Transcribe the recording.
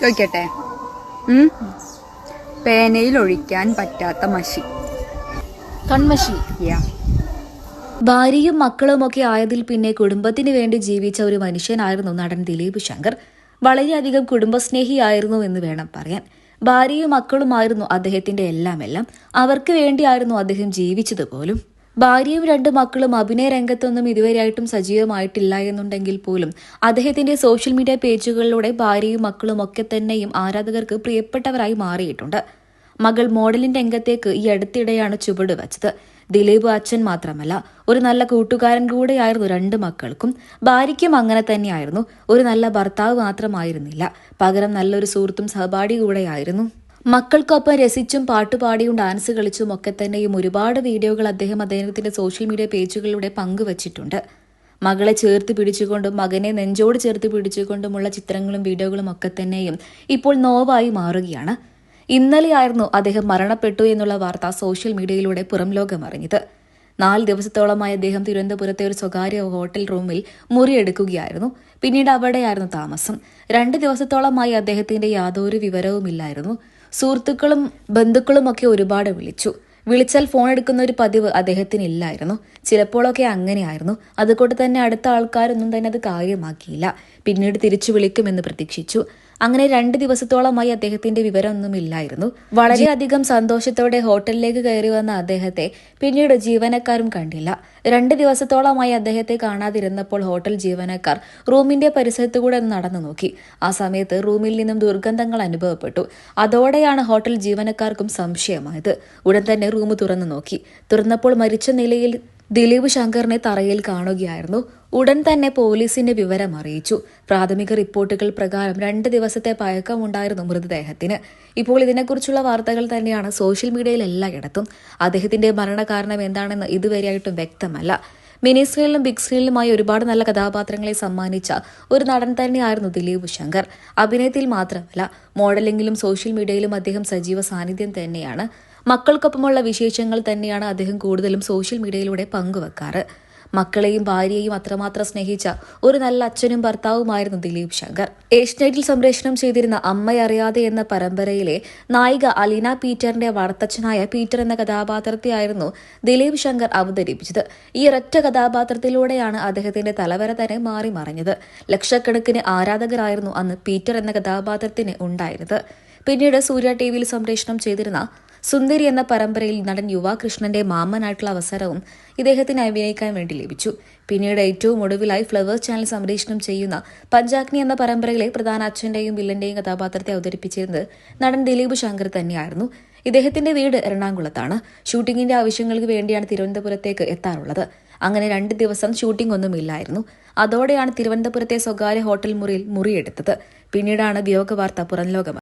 ചോദിക്കട്ടെ? പേനയിൽ ഒഴിക്കാൻ പറ്റാത്ത മഷി. കൺമഷി. യാ. ഭാര്യയും മക്കളുമൊക്കെ ആയതിൽ പിന്നെ കുടുംബത്തിന് വേണ്ടി ജീവിച്ച ഒരു മനുഷ്യനായിരുന്നു നടൻ ദിലീപ് ശങ്കർ. വളരെയധികം കുടുംബസ്നേഹിയായിരുന്നു എന്ന് വേണം പറയാൻ. ഭാര്യയും മക്കളുമായിരുന്നു അദ്ദേഹത്തിന്റെ എല്ലാം എല്ലാം അവർക്ക് വേണ്ടിയായിരുന്നു അദ്ദേഹം ജീവിച്ചത് പോലും ഭാര്യയും രണ്ട് മക്കളും അഭിനയ രംഗത്തൊന്നും ഇതുവരെയായിട്ടും സജീവമായിട്ടില്ല എന്നുണ്ടെങ്കിൽ പോലും അദ്ദേഹത്തിന്റെ സോഷ്യൽ മീഡിയ പേജുകളിലൂടെ ഭാര്യയും മക്കളും ഒക്കെ തന്നെയും ആരാധകർക്ക് പ്രിയപ്പെട്ടവരായി മാറിയിട്ടുണ്ട്. മകൾ മോഡലിംഗ് രംഗത്തേക്ക് ഈ അടുത്തിടെയാണ് ചുവട് വച്ചത്. ദിലീപ് അച്ഛൻ മാത്രമല്ല ഒരു നല്ല കൂട്ടുകാരൻ കൂടെയായിരുന്നു രണ്ട് മക്കൾക്കും. ഭാര്യയ്ക്കും അങ്ങനെ തന്നെയായിരുന്നു. ഒരു നല്ല ഭർത്താവ് മാത്രമായിരുന്നില്ല. പകരം നല്ലൊരു സുഹൃത്തും സഹപാഠി കൂടെയായിരുന്നു. മക്കൾക്കൊപ്പം രസിച്ചും പാട്ടുപാടിയും ഡാൻസ് കളിച്ചും ഒക്കെ തന്നെയും ഒരുപാട് വീഡിയോകൾ അദ്ദേഹം അദ്ദേഹത്തിന്റെ സോഷ്യൽ മീഡിയ പേജുകളിലൂടെ പങ്കുവച്ചിട്ടുണ്ട്. മകളെ ചേർത്ത് പിടിച്ചുകൊണ്ടും മകനെ നെഞ്ചോട് ചേർത്ത് പിടിച്ചുകൊണ്ടുമുള്ള ചിത്രങ്ങളും വീഡിയോകളും ഒക്കെ തന്നെയും ഇപ്പോൾ നോവായി മാറുകയാണ്. ഇന്നലെയായിരുന്നു അദ്ദേഹം മരണപ്പെട്ടു എന്നുള്ള വാർത്ത സോഷ്യൽ മീഡിയയിലൂടെ പുറം അറിഞ്ഞത്. നാല് ദിവസത്തോളമായി അദ്ദേഹം തിരുവനന്തപുരത്തെ ഒരു സ്വകാര്യ ഹോട്ടൽ റൂമിൽ മുറിയെടുക്കുകയായിരുന്നു. പിന്നീട് അവിടെയായിരുന്നു താമസം. രണ്ട് ദിവസത്തോളമായി അദ്ദേഹത്തിന്റെ യാതൊരു വിവരവുമില്ലായിരുന്നു. സുഹൃത്തുക്കളും ബന്ധുക്കളുമൊക്കെ ഒരുപാട് വിളിച്ചു. വിളിച്ചാൽ ഫോൺ എടുക്കുന്ന ഒരു പതിവ് അദ്ദേഹത്തിന് ഇല്ലായിരുന്നു ചിലപ്പോഴൊക്കെ അങ്ങനെയായിരുന്നു. അതുകൊണ്ട് തന്നെ അടുത്ത ആൾക്കാരൊന്നും തന്നെ അത് കാര്യമാക്കിയില്ല. പിന്നീട് തിരിച്ചു വിളിക്കുമെന്ന് പ്രതീക്ഷിച്ചു. അങ്ങനെ രണ്ട് ദിവസത്തോളമായി അദ്ദേഹത്തിന്റെ വിവരമൊന്നുമില്ലായിരുന്നു. വളരെയധികം സന്തോഷത്തോടെ ഹോട്ടലിലേക്ക് കയറി വന്ന അദ്ദേഹത്തെ പിന്നീട് ജീവനക്കാരും കണ്ടില്ല. രണ്ട് ദിവസത്തോളമായി അദ്ദേഹത്തെ കാണാതിരുന്നപ്പോൾ ഹോട്ടൽ ജീവനക്കാർ റൂമിന്റെ പരിസരത്തുകൂടെ നടന്നു നോക്കി. ആ സമയത്ത് റൂമിൽ നിന്നും ദുർഗന്ധങ്ങൾ അനുഭവപ്പെട്ടു. അതോടെയാണ് ഹോട്ടൽ ജീവനക്കാർക്കും സംശയമായത്. ഉടൻ തന്നെ റൂം തുറന്നു നോക്കി. തുറന്നപ്പോൾ മരിച്ച നിലയിൽ ദിലീപ് ശങ്കറിനെ തറയിൽ കാണുകയായിരുന്നു. ഉടൻ തന്നെ പോലീസിന്റെ വിവരം അറിയിച്ചു. പ്രാഥമിക റിപ്പോർട്ടുകൾ പ്രകാരം രണ്ട് ദിവസത്തെ പയക്കമുണ്ടായിരുന്നു മൃതദേഹത്തിന്. ഇപ്പോൾ ഇതിനെക്കുറിച്ചുള്ള വാർത്തകൾ തന്നെയാണ് സോഷ്യൽ മീഡിയയിൽ എല്ലായിടത്തും. അദ്ദേഹത്തിന്റെ മരണകാരണം എന്താണെന്ന് ഇതുവരെയായിട്ടും വ്യക്തമല്ല. മിനി സ്ക്രീനിലും ബിഗ് സ്ക്രീനിലുമായി ഒരുപാട് നല്ല കഥാപാത്രങ്ങളെ സമ്മാനിച്ച ഒരു നടൻ തന്നെയായിരുന്നു ദിലീപ് ശങ്കർ. അഭിനയത്തിൽ മാത്രമല്ല മോഡലിംഗിലും സോഷ്യൽ മീഡിയയിലും അദ്ദേഹം സജീവ സാന്നിധ്യം തന്നെയാണ്. മക്കൾക്കൊപ്പമുള്ള വിശേഷങ്ങൾ തന്നെയാണ് അദ്ദേഹം കൂടുതലും സോഷ്യൽ മീഡിയയിലൂടെ പങ്കുവെക്കാറ്. മക്കളെയും ഭാര്യയെയും അത്രമാത്രം സ്നേഹിച്ച ഒരു നല്ല അച്ഛനും ഭർത്താവുമായിരുന്നു ദിലീപ് ശങ്കർ. ഏഷ്യനെറ്റിൽ സംപ്രേഷണം ചെയ്തിരുന്ന അമ്മയറിയാതെ എന്ന പരമ്പരയിലെ നായിക അലീന പീറ്ററിന്റെ വളർത്തച്ഛനായ പീറ്റർ എന്ന കഥാപാത്രത്തെയായിരുന്നു ദിലീപ് ശങ്കർ അവതരിപ്പിച്ചത്. ഈ ഒരൊറ്റ കഥാപാത്രത്തിലൂടെയാണ് അദ്ദേഹത്തിന്റെ തലവര തന്നെ മാറി മറിഞ്ഞത്. ലക്ഷക്കണക്കിന് ആരാധകരായിരുന്നു അന്ന് പീറ്റർ എന്ന കഥാപാത്രത്തിന് ഉണ്ടായിരുന്നത്. പിന്നീട് സൂര്യ ടി വിയിൽ സംപ്രേഷണം ചെയ്തിരുന്ന സുന്ദരി എന്ന പരമ്പരയിൽ നടൻ യുവാകൃഷ്ണന്റെ മാമനായിട്ടുള്ള അവസരവും ഇദ്ദേഹത്തിന് അഭിനയിക്കാൻ വേണ്ടി ലഭിച്ചു. പിന്നീട് ഏറ്റവും ഒടുവിലായി ഫ്ലവേഴ്സ് ചാനൽ സംപ്രേഷണം ചെയ്യുന്ന പഞ്ചാഗ്നി എന്ന പരമ്പരയിലെ പ്രധാന അച്ഛന്റെയും വില്ലന്റെയും കഥാപാത്രത്തെ അവതരിപ്പിച്ചിരുന്നത് നടൻ ദിലീപ് ശങ്കർ തന്നെയായിരുന്നു. ഇദ്ദേഹത്തിന്റെ വീട് എറണാകുളത്താണ്. ഷൂട്ടിങ്ങിന്റെ ആവശ്യങ്ങൾക്ക് വേണ്ടിയാണ് തിരുവനന്തപുരത്തേക്ക് എത്താറുള്ളത്. അങ്ങനെ രണ്ട് ദിവസം ഷൂട്ടിംഗ് ഒന്നുമില്ലായിരുന്നു അതോടെയാണ് തിരുവനന്തപുരത്തെ സ്വകാര്യ ഹോട്ടൽ മുറിയിൽ മുറിയെടുത്തത്. പിന്നീടാണ് വിയോഗ വാർത്ത പുറംലോകം